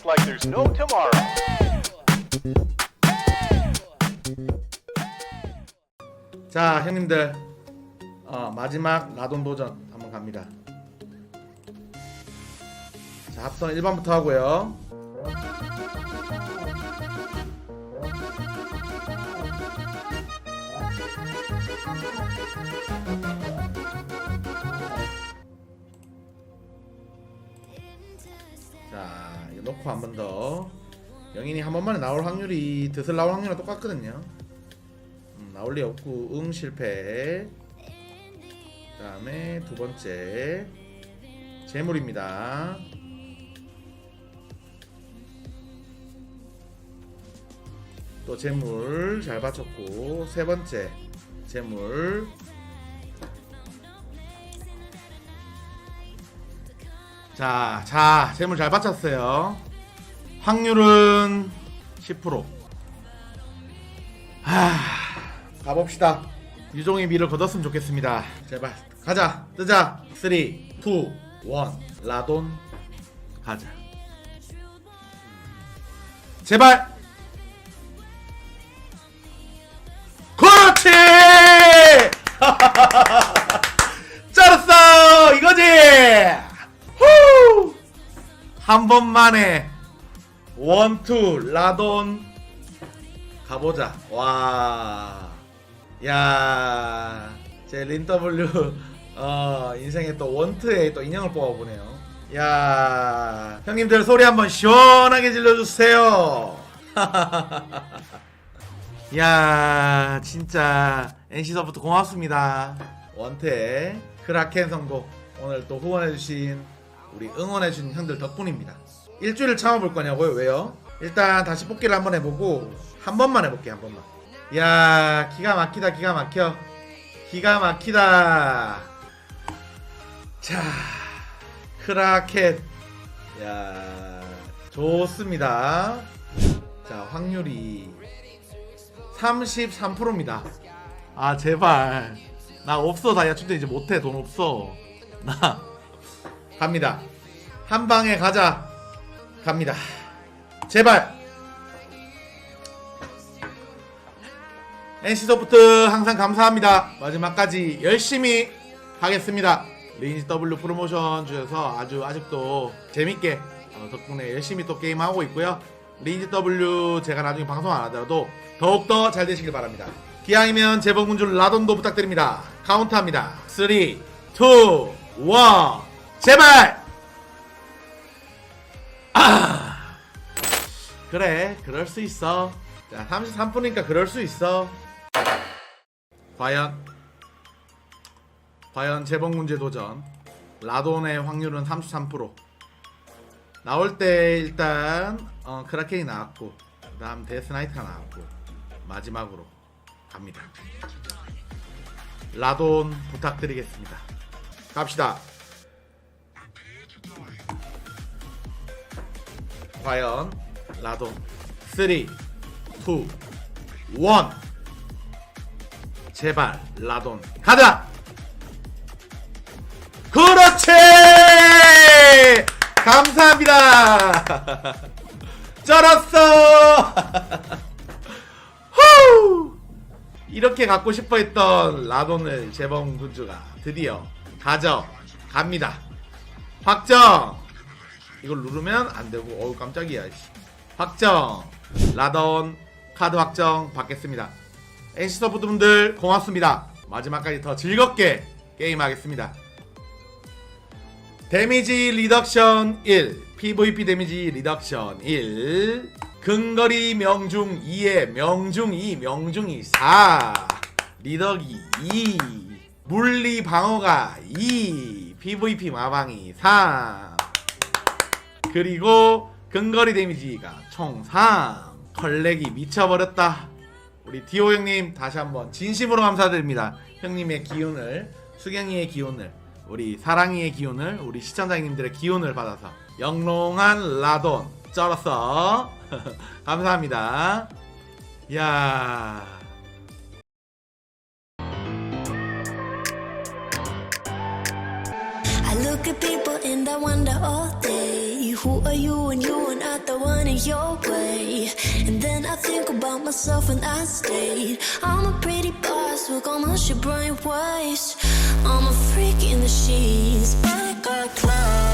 just like there's no tomorrow. 자 형님들. 어, 마지막 라돈 도전 한번 갑니다. 자 합선 1번부터 하고요 자 이거 놓고 한 번 더. 영인이 한 번만에 나올 확률이 드슬 나올 확률이랑 똑같거든요. 음, 나올 리 없고 응 실패. 그 다음에 두 번째 재물입니다. 또 재물 잘 받쳤고 세 번째 재물 자, 자, 재물 잘 받쳤어요. 확률은 10%. 하, 가봅시다. 유종의 미를 거뒀으면 좋겠습니다. 제발 가자, 뜨자. 3, 2, 1, 라돈 가자. 제발. 그렇지. 한 번만에 원투 라돈 가보자. 와, 야, 제 린더블유 어 인생에 또 원투에 또 인형을 뽑아보네요. 야, 형님들 소리 한번 시원하게 질러주세요. 야, 진짜 NC서부터 고맙습니다. 원태 크라켄 성공 오늘 또 후원해주신 우리 응원해주신 형들 덕분입니다. 일주일을 참아볼 거냐고요? 왜요? 일단 다시 뽑기를 한번 해보고 한 번만 해볼게 한 번만. 야 기가 막히다 기가 막혀 기가 막히다. 자 크라켓 야 좋습니다. 자 확률이 33%입니다. 아 제발 나 없어 다이아 충전 이제 못해 돈 없어 나 갑니다. 한 방에 가자. 갑니다. 제발. NC소프트 항상 감사합니다. 마지막까지 열심히 하겠습니다. 리니지 W 프로모션 주셔서 아주 아직도 재밌게 어, 덕분에 열심히 또 게임하고 있고요. 리니지 W 제가 나중에 방송 안 하더라도 더욱더 잘 되시길 바랍니다. 기왕이면 재봉군주 라돈도 부탁드립니다. 카운트합니다. 3 2 1 제발! 아. 그래 그럴 수 있어. 자 33분이니까 그럴 수 있어. 과연 과연 재봉 문제 도전. 라돈의 확률은 33% 나올 때 일단 어, 크라켄이 나왔고 그 다음 데스나이트가 나왔고 마지막으로 갑니다. 라돈 부탁드리겠습니다. 갑시다 과연 라돈 3 2 1 제발 라돈 가자! 그렇지! 감사합니다! 쩔었어! 후! 이렇게 갖고 싶어 했던 라돈을 재범 군주가 드디어 가져 갑니다. 확정 이걸 누르면 안 되고 어우 깜짝이야 씨. 확정. 라돈 카드 확정 받겠습니다. NC서부트 분들 고맙습니다. 마지막까지 더 즐겁게 게임하겠습니다. 데미지 리덕션 1 PVP 데미지 리덕션 1 근거리 명중 2에 명중 2 명중 2 4 리덕이 2 물리 방어가 2 PVP 마방이 3 그리고 근거리 데미지가 총 3. 컬렉이 미쳐버렸다. 우리 디오 형님 다시 한번 진심으로 감사드립니다. 형님의 기운을 수경이의 기운을 우리 사랑이의 기운을 우리 시청자님들의 기운을 받아서 영롱한 라돈 쩔었어. 감사합니다. 야. I look at people and I wonder all day Who are you and you are not the one in your way. And then I think about myself and I stayed. I'm a pretty boss, on my your brain waves. I'm a freak in the sheets, I got clothes.